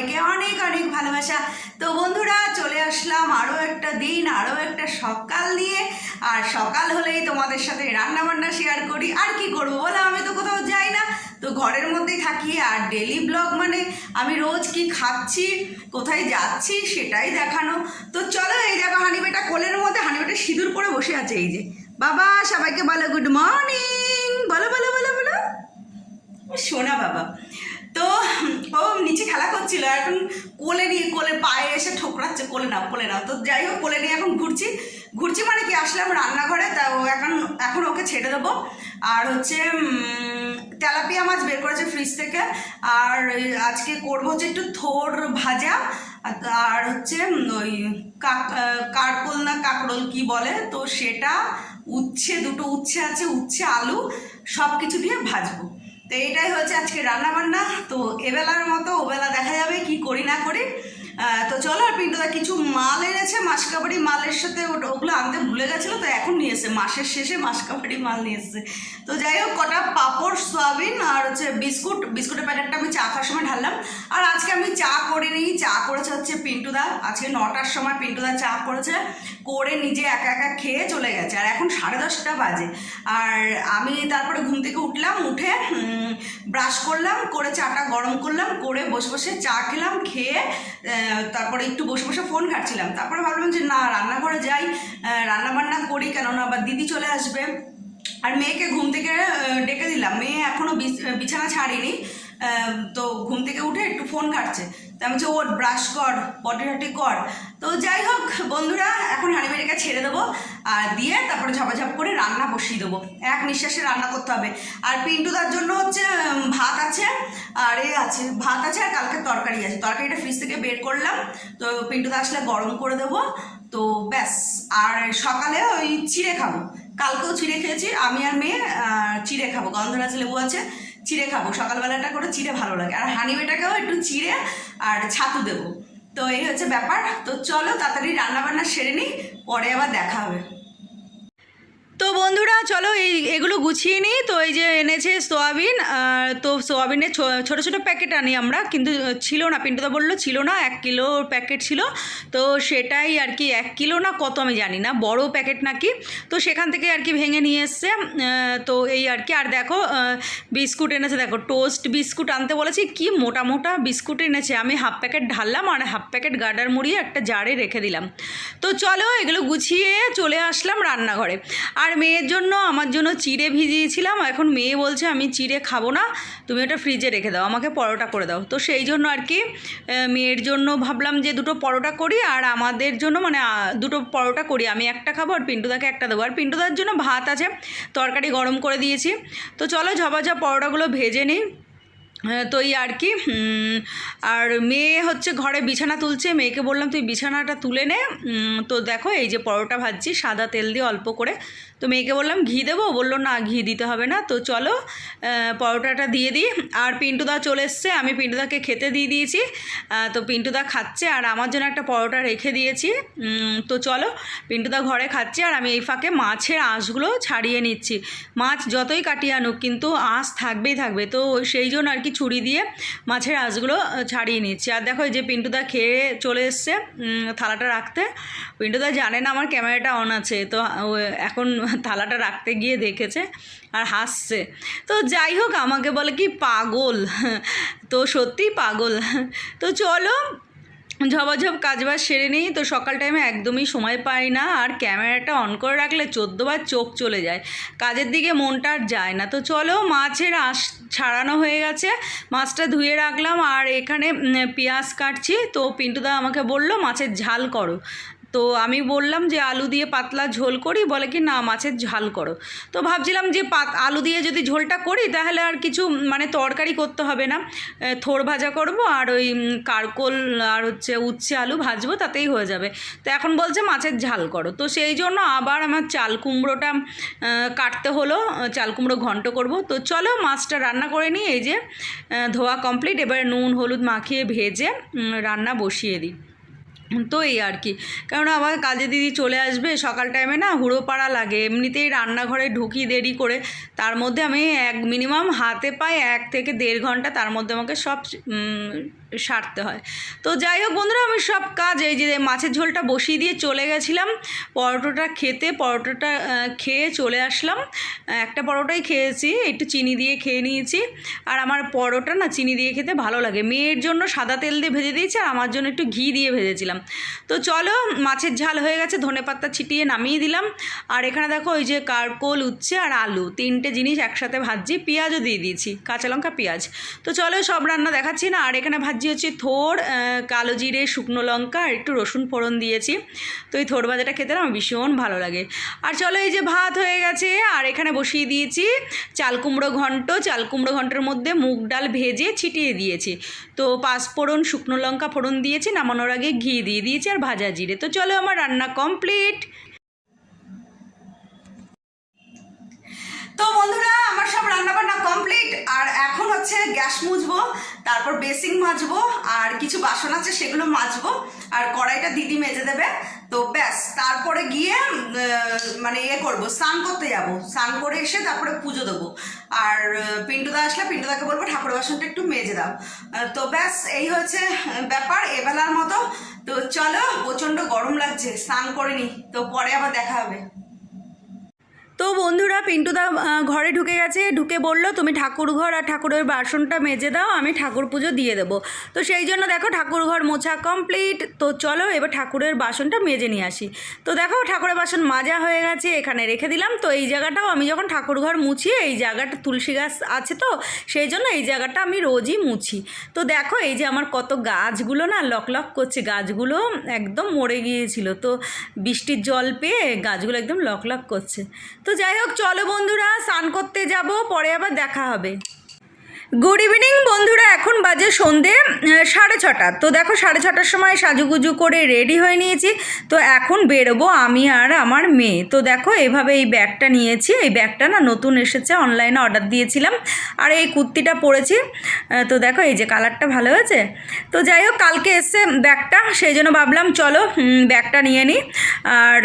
সবাইকে অনেক অনেক ভালোবাসা। তো বন্ধুরা, চলে আসলাম আরও একটা দিন আরও একটা সকাল নিয়ে আর সকাল হলেই তোমাদের সাথে রান্না বান্না শেয়ার করি। আর কি করব বলো, আমি তো কোথাও যাই না। তো ঘরের মধ্যেই থাকি, আর ডেলি ব্লগ মানে আমি রোজ কি খাচ্ছি, কোথায় যাচ্ছি সেটাই দেখানো। তো চলো, এই দেখো হানিবেটা কোলের মধ্যে, হানিবেটা সিঁদুর পরে বসে আছে, এই যে। বাবা, সবাইকে বলো গুড মর্নিং বলো বলো বলো বলো। শোনা বাবা। তো ও নিচে খেলা করছিল, এখন কোলে নিয়ে, কোলে পায়ে এসে ঠোকরাচ্ছে, কোলে নাও কোলে নাও। তো যাই হোক, কোলে নিয়ে এখন ঘুরছি। ঘুরছি মানে কি, আসলাম রান্নাঘরে, তা ও এখন এখন ওকে ছেড়ে দেবো। আর হচ্ছে তেলাপিয়া মাছ বের করেছে ফ্রিজ থেকে। আর আজকে করব হচ্ছে একটু থোর ভাজা। আর- হচ্ছে ওই কাক কারকোল না কাকরোল কি বলে? তো সেটা, উচ্ছে, দুটো উচ্ছে আছে, উচ্ছে, আলু সব কিছু দিয়ে ভাজবো। তো এইটাই হচ্ছে আজকে রান্না বান্না তো এবেলার মতো ওবেলা দেখা যাবে কি করি না করি। তো চলো আর পিন্টুদা, কিছু মাল এনেছে, মাসকাবাড়ি মালের সাথে ওগুলো আনতে ভুলে গেছিল তো এখন নিয়ে এসছে। মাসের শেষে মাসকাবাড়ি মাল নিয়ে এসছে। তো যাই হোক, কটা পাঁপড়, সয়াবিন আর হচ্ছে বিস্কুট। বিস্কুটের প্যাকেটটা আমি চা খাওয়ার সময় ঢাললাম। আর আজকে আমি চা করে নিই। চা করেছে হচ্ছে পিন্টুদা। আজকে নটার সময় পিন্টুদা চা করেছে। করে নিজে একা একা খেয়ে চলে গেছে। আর এখন সাড়ে দশটা বাজে। আর আমি তারপরে ঘুম থেকে উঠলাম, উঠে ব্রাশ করলাম, করে চাটা গরম করলাম, করে বসে বসে চা খেলাম, খেয়ে তারপরে একটু বসে বসে ফোন ঘাটছিলাম। তারপরে ভাবলাম যে না, রান্নাঘরে যাই রান্না বান্না করি কেননা আবার দিদি চলে আসবে। আর মেয়েকে ঘুম থেকে ডেকে দিলাম। মেয়ে এখনও বিছানা ছাড়িনি। তো ঘুম থেকে উঠে একটু ফোন ঘাটছে। তা আমি ওর ব্রাশ কর পটি টটি কর। তো যাই হোক, বন্ধুরা, এখন হাঁড়িবাড়িকে ছেড়ে দেবো আর দিয়ে তারপরে ঝাপাঝাপ করে রান্না বসিয়ে দেবো। এক নিঃশ্বাসে রান্না করতে হবে। আর পিন্টুদার জন্য হচ্ছে ভাত আছে, আর এ আছে, ভাত আছে আর কালকে তরকারি আছে। তরকারিটা ফ্রিজ থেকে বের করলাম। তো পিন্টুদা আসলে গরম করে দেবো। তো ব্যাস, আর সকালে ওই চিড়ে খাব। কালকেও চিড়ে খেয়েছি, আমি আর মেয়ে চিড়ে খাব। গন্ধরাজ লেবু আছে। চিড়ে খাব, সকালবেলাটা করে চিড়ে ভালো লাগে। আর হানি বেটাকেও একটু চিড়ে আর ছাতু দেবো। তো এই হচ্ছে ব্যাপার। তো চলো তাড়াতাড়ি রান্না বান্না সেরে নিই, পরে আবার দেখা হবে। তো বন্ধুরা, চলো এই এগুলো গুছিয়ে নিই। তো এই যে এনেছে সোয়াবিন তো সোয়াবিনের ছোট ছোট প্যাকেট আনি আমরা, কিন্তু ছিল না পিন্টু পিন্টুদা বলল ছিল না, এক কিলো প্যাকেট ছিল। তো সেটাই আর কি, এক কিলো না কত আমি জানি না, বড় প্যাকেট নাকি। তো সেখান থেকে আর কি ভেঙে নিয়ে এসছে তো এই আর কি। আর দেখো বিস্কুট এনেছে, দেখো, টোস্ট বিস্কুট আনতে বলেছি, কি মোটা মোটা বিস্কুট এনেছে। আমি হাফ প্যাকেট ঢাললাম আর হাফ প্যাকেট গার্ডার মুড়িয়ে একটা জারে রেখে দিলাম। তো চলো এগুলো গুছিয়ে চলে আসলাম রান্নাঘরে। আর মেয়ের জন্য, আমার জন্য চিড়ে ভিজিয়েছিলাম। এখন মেয়ে বলছে, আমি চিড়ে খাব না, তুমি ওটা ফ্রিজে রেখে দাও, আমাকে পরোটা করে দাও। তো সেই জন্য আর কি মেয়ের জন্য ভাবলাম যে দুটো পরোটা করি, আর আমাদের জন্য মানে দুটো পরোটা করি। আমি একটা খাব আর পিন্টুদাকে একটা দেবো। আর পিন্টুদার জন্য ভাত আছে, তরকারি গরম করে দিয়েছি। তো চলো ঝপাঝপ পরোটাগুলো ভেজে নিই। তো এই আর কি আর মেয়ে হচ্ছে ঘরে বিছানা তুলছে, মেয়েকে বললাম, তুই বিছানাটা তুলে নে। তো দেখো, এই যে পরোটা ভাজছি, সাদা তেল দিয়ে অল্প করে। তো মেয়েকে বললাম, ঘি দেবো? বলল, না, ঘি দিতে হবে না। তো চলো পরোটাটা দিয়ে দিই। আর পিন্টুদা চলে এসছে, আমি পিন্টুদাকে খেতে দিয়ে দিয়েছি। তো পিন্টুদা খাচ্ছে, আর আমার জন্য একটা পরোটা রেখে দিয়েছি। তো চলো, পিন্টুদা ঘরে খাচ্ছে, আর আমি এই ফাঁকে মাছের আঁশগুলো ছাড়িয়ে নিচ্ছি। মাছ যতই কাটিয়ে আনুক, কিন্তু আঁশ থাকবেই থাকবে। তো সেই জন্য আর কি ছুরি দিয়ে মাছের আঁশগুলো ছাড়িয়ে নিচ্ছি আর দেখো যে পিন্টুদা খেয়ে চলে এসছে থালাটা রাখতে। পিন্টুদা জানে না আমার ক্যামেরাটা অন আছে, তো এখন থালাটা রাখতে গিয়ে দেখেছে আর হাসছে। তো যাই হোক, আমাকে বলে কি পাগল? তো সত্যি পাগল। তো চলো ঝপাঝপ কাজবাজ সেরে নিই, তো সকাল টাইমে একদমই সময় পাই না। আর ক্যামেরাটা অন করে রাখলে চোদ্দোবার চোখ চলে যায়। কাজের দিকে মনটা আর যায় না। তো চলো, মাছের আঁশ ছাড়ানো হয়ে গেছে। মাছটা ধুয়ে রাখলাম। আর এখানে পেঁয়াজ কাটছি। তো পিন্টুদা আমাকে বলল, মাছের ঝাল করো। তো আমি বললাম যে আলু দিয়ে পাতলা ঝোল করি, বলে কি না, মাছের ঝাল করো। তো ভাবছিলাম যে পাত, আলু দিয়ে যদি ঝোলটা করি, তাহলে আর কিছু মানে তরকারি করতে হবে না। থোড় ভাজা করব আর ওই কারকোল আর হচ্ছে উচ্ছে আলু ভাজবো, তাতেই হয়ে যাবে। তো এখন বলছে মাছের ঝাল করো। তো সেই জন্য আবার আমার চাল কুমড়োটা কাটতে হলো, চাল কুমড়ো ঘন্ট করব। তো চলো মাছটা রান্না করে নিই, এই যে ধোয়া কমপ্লিট এবারে নুন, হলুদ মাখিয়ে ভেজে রান্না বসিয়ে দিই। তো এই আর কি। কারণ আবার কাজে দিদি চলে আসবে, সকাল টাইমে না হুড়ো পাড়া লাগে। এমনিতেই রান্নাঘরে ঢুকি দেরি করে। তার মধ্যে আমি এক মিনিমাম হাতে পাই এক থেকে দেড় ঘণ্টা তার মধ্যে আমাকে সব সারতে হয়। তো যাই হোক বন্ধুরা, আমি সব কাজ এই যে মাছের ঝোলটা বসিয়ে দিয়ে চলে গেছিলাম। পরোটাটা খেতে, পরোটাটা খেয়ে চলে আসলাম। একটা পরোটাই খেয়েছি, একটু চিনি দিয়ে খেয়ে নিয়েছি। আর আমার পরোটা না চিনি দিয়ে খেতে ভালো লাগে। মেয়ের জন্য সাদা তেল দিয়ে ভেজে দিয়েছি আর আমার জন্য একটু ঘি দিয়ে ভেজেছিলাম। তো চলো, মাছের ঝাল হয়ে গেছে, ধনে পাতা ছিটিয়ে নামিয়ে দিলাম। আর এখানে দেখো, ওই যে কারকোল, উচ্ছে আর আলু, তিনটে জিনিস একসাথে ভাজি পেঁয়াজও দিয়ে দিয়েছি, কাঁচা লঙ্কা, পেঁয়াজ। তো চলো, সব রান্না দেখাচ্ছি না, আর এখানে ভাজি হচ্ছে থোর কালো জিরে, শুকনো লঙ্কা আর একটু রসুন ফোড়ন দিয়েছি। তো এই থোর ভাজাটা খেতে আমার ভীষণ ভালো লাগে। আর চলো, এই যে ভাত হয়ে গেছে, আর এখানে বসিয়ে দিয়েছি চাল কুমড়ো ঘন্ট, চাল কুমড়ো ঘন্টের মধ্যে মুগ ডাল ভেজে ছিটিয়ে দিয়েছি। তো পাঁচফোড়ন শুকনো লঙ্কা ফোড়ন দিয়েছি, নামানোর আগে ঘি দিয়ে দিয়েছি আর ভাজা জিরে। তো চলো আমার রান্না কমপ্লিট তো বন্ধুরা, আমার সব রান্না বান্না কমপ্লিট আর এখন হচ্ছে গ্যাস মুছবো, তারপর বেসিং মাজবো, আর কিছু বাসন আছে সেগুলো মাজবো, আর কড়াইটা দিদি মেজে দেবে। তো ব্যাস, তারপরে গিয়ে মানে ইয়ে করব, স্নান করতে যাব। স্নান করে এসে তারপরে পুজো দেবো। আর পিন্টুদা আসলে পিন্টুদাকে বলব ঠাকুর বাসনটা একটু মেজে দাও। তো ব্যাস, এই হচ্ছে ব্যাপার। এবেলার মতো, তো চলো, প্রচণ্ড গরম লাগছে, স্নান করে নি। তো পরে আবার দেখা হবে। তো বন্ধুরা পিন্টুদা ঘরে ঢুকে গেছে, ঢুকে বলল, তুমি ঠাকুর ঘর আর ঠাকুরের বাসনটা মেজে দাও, আমি ঠাকুর পুজো দিয়ে দেবো। তো সেই জন্য দেখো ঠাকুর ঘর মোছা কমপ্লিট তো চলো, এবার ঠাকুরের বাসনটা মেজে নিয়ে আসি। তো দেখো, ঠাকুরের বাসন মাজা হয়ে গেছে, এখানে রেখে দিলাম। তো এই জায়গাটাও আমি যখন ঠাকুর ঘর মুছি, এই জায়গাটা তুলসী গাছ আছে তো, সেই জন্য এই জায়গাটা আমি রোজই মুছি। তো দেখো, এই যে আমার কত গাছগুলো না, লক লক করছে, গাছগুলো একদম মরে গিয়েছিল। তো বৃষ্টির জল পেয়ে গাছগুলো একদম লক লক করছে। তো যাই হোক চলো বন্ধুরা স্নান করতে যাব পরে আবার দেখা হবে। গুড ইভিনিং বন্ধুরা। এখন বাজে সন্ধে সাড়ে ছটা। তো দেখো, সাড়ে ছটার সময় সাজুগুজু করে রেডি হয়ে নিয়েছি। তো এখন বেরোবো আমি আর আমার মেয়ে। তো দেখো, এভাবে এই ব্যাগটা নিয়েছি। এই ব্যাগটা না নতুন এসেছে অনলাইনে অর্ডার দিয়েছিলাম। আর এই কুর্তিটা পরেছি। তো দেখো, এই যে কালারটা ভালো হয়েছে। তো যাই হোক, কালকে এসছে ব্যাগটা। সেই জন্য ভাবলাম, চলো ব্যাগটা নিয়ে নিই আর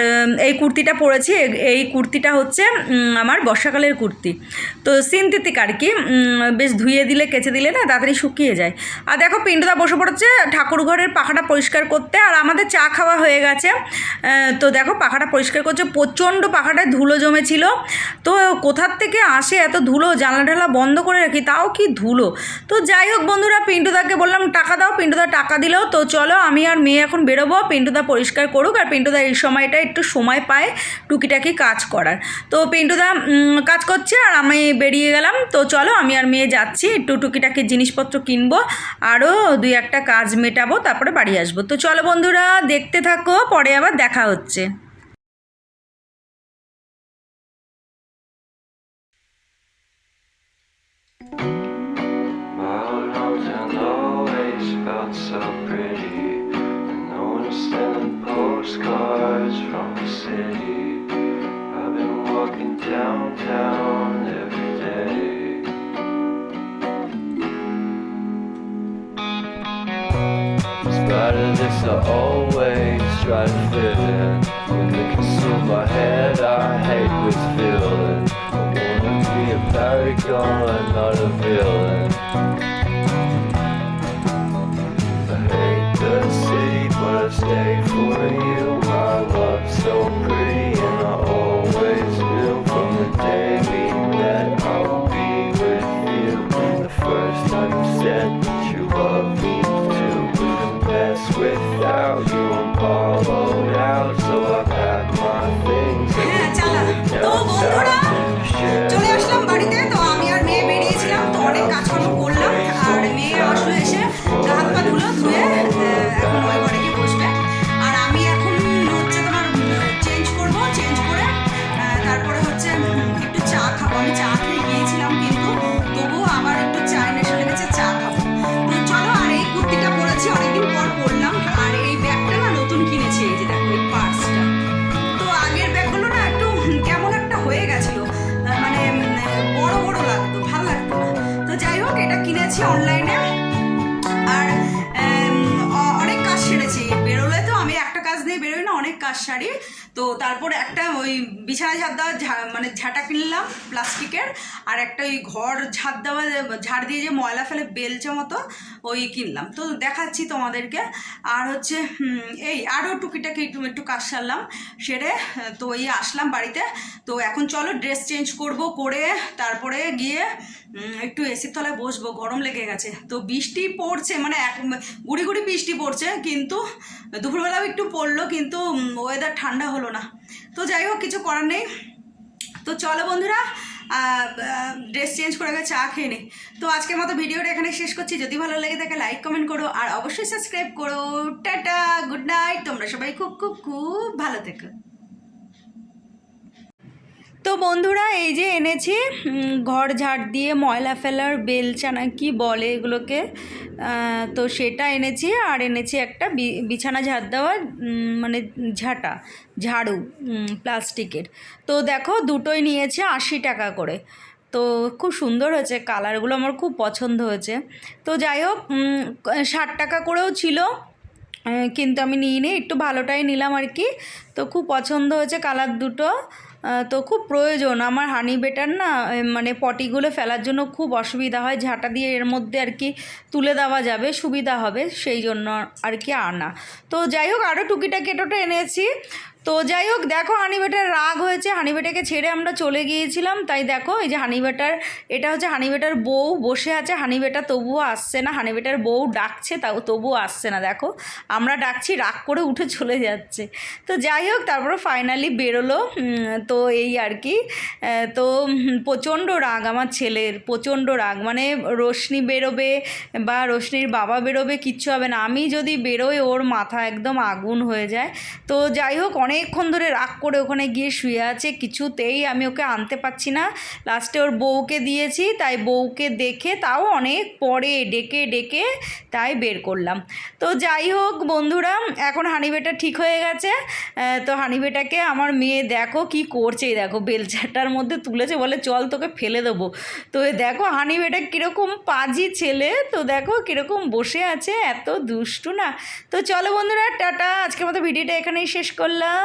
এই কুর্তিটা পরেছি। এই কুর্তিটা হচ্ছে আমার বর্ষাকালের কুর্তি। তো সিনথেটিক আর কি। বেশ ধুয়ে দিলে, কেচে দিলে না তাড়াতাড়ি শুকিয়ে যায়। আর দেখো পিন্টুদা বসে পড়েছে ঠাকুর ঘরের পাখাটা পরিষ্কার করতে। আর আমাদের চা খাওয়া হয়ে গেছে। তো দেখো পাখাটা পরিষ্কার করছে, প্রচণ্ড পাখাটায় ধুলো জমেছিল। তো কোথার থেকে আসে এত ধুলো? জানলা টালা বন্ধ করে রাখি, তাও কি ধুলো? তো যাই হোক বন্ধুরা পিন্টুদাকে বললাম, টাকা দাও পিন্টুদা টাকা দিল তো চলো, আমি আর মেয়ে এখন বেরোবো পিন্টুদা পরিষ্কার করুক। আর পিন্টুদা এই সময়টা একটু সময় পায় টুকিটাকি কাজ করার। তো পিন্টুদা কাজ করছে, আর আমি বেরিয়ে গেলাম। তো চলো, আমি আর মেয়ে যাচ্ছি। একটু টুকিটাকি জিনিসপত্র কিনবো আরও দুই একটা কাজ মেটাবো, তারপরে বাড়ি আসব। তো চলো বন্ধুরা, দেখতে থাকো, পরে আবার দেখা হচ্ছে। Spite of this, I always try to fit in. When they consume my head, I hate this feeling. I wanna be a paragon, not a villain. মেয়ে কাজ বেরোলে তো তারপর একটা ওই বিছানা ঝাড় দেওয়া মানে ঝাঁটা কিনলাম প্লাস্টিকের। আর একটা ওই ঘর ঝাড় দেওয়া ঝাড় দিয়ে যে ময়লা ফেলে বেলচে মতো ওই কিনলাম। তো দেখাচ্ছি তোমাদেরকে। আর হচ্ছে এই আরও টুকিটাকি একটু একটু কাজ সারলাম, সেরে, তো এই আসলাম বাড়িতে। তো এখন চলো ড্রেস চেঞ্জ করব, করে তারপরে গিয়ে একটু এসির তলায় বসবো, গরম লেগে গেছে। তো বৃষ্টি পড়ছে মানে এক, গুড়ি গুড়ি বৃষ্টি পড়ছে, কিন্তু দুপুরবেলাও একটু পড়ল, কিন্তু ওয়েদার ঠান্ডা হলো না। তো যাই হোক, কিছু করার নেই। তো চলো বন্ধুরা ড্রেস চেঞ্জ করে আগে চা খেয়ে নি। তো আজকের মতো ভিডিওটা এখানে শেষ করছি। যদি ভালো লাগে থাকে লাইক কমেন্ট করো, আর অবশ্যই সাবস্ক্রাইব করো। টাটা গুড নাইট তোমরা সবাই খুব খুব খুব ভালো থেকো। তো বন্ধুরা, এই যে এনেছি ঘর ঝাড় দিয়ে ময়লা ফেলার বেলচা না কি বলে এগুলোকে তো সেটা এনেছি আর এনেছি একটা বিছানা ঝাড় দেওয়ার মানে ঝাঁটা, ঝাড়ু প্লাস্টিকের। তো দেখো, দুটোই নিয়েছে আশি টাকা করে। তো খুব সুন্দর হয়েছে, কালারগুলো আমার খুব পছন্দ হয়েছে। তো যাই হোক ষাট টাকা করেও ছিল কিন্তু আমি নিই নি একটু ভালোটাই নিলাম আর কি। তো খুব পছন্দ হয়েছে কালার দুটো। তো খুব প্রয়োজন। আমার হানি বেটার না মানে পটিগুলো ফেলার জন্য খুব অসুবিধা হয়। ঝাঁটা দিয়ে এর মধ্যে আর কি তুলে দেওয়া যাবে, সুবিধা হবে, সেই জন্য আর কি আনা। তো যাই হোক আরও টুকিটাকি কেটোটা এনেছি। তো যাই হোক, দেখো হানিবেটার রাগ হয়েছে। হানিবেটাকে ছেড়ে আমরা চলে গিয়েছিলাম। তাই দেখো, এই যে হানিবেটার এটা হচ্ছে হানিবেটার বউ বসে আছে। হানিবেটা তবুও আসছে না। হানিবেটার বউ ডাকছে, তাও তবুও আসছে না। দেখো, আমরা ডাকছি, রাগ করে উঠে চলে যাচ্ছে। তো যাই হোক, তারপরে ফাইনালি বেরোলো। তো এই আর কি। তো প্রচণ্ড রাগ আমার ছেলের, প্রচণ্ড রাগ। মানে রোশনি বেরোবে বা রোশনির বাবা বেরোবে, কিচ্ছু হবে না। আমি যদি বেরোই, ওর মাথা একদম আগুন হয়ে যায়। তো যাই হোক অনেকক্ষণ ধরে রাগ করে ওখানে গিয়ে শুয়ে আছে, কিছুতেই আমি ওকে আনতে পারছি না। লাস্টে ওর বউকে দিয়েছি, তাই বউকে দেখে তাও অনেক পরে ডেকে ডেকে তাই বের করলাম। তো যাই হোক বন্ধুরা, এখন হানিবেটা ঠিক হয়ে গেছে। তো হানিবেটাকে আমার মেয়ে দেখো কি করছে দেখো বেলচাটার মধ্যে তুলেছে, বলে চল তোকে ফেলে দেবো। তো দেখো হানিবেটা কীরকম পাজি ছেলে, তো দেখো কীরকম বসে আছে, এত দুষ্টু না। তো চলো বন্ধুরা, টাটা, আজকের মতো ভিডিওটা এখানেই শেষ করলাম।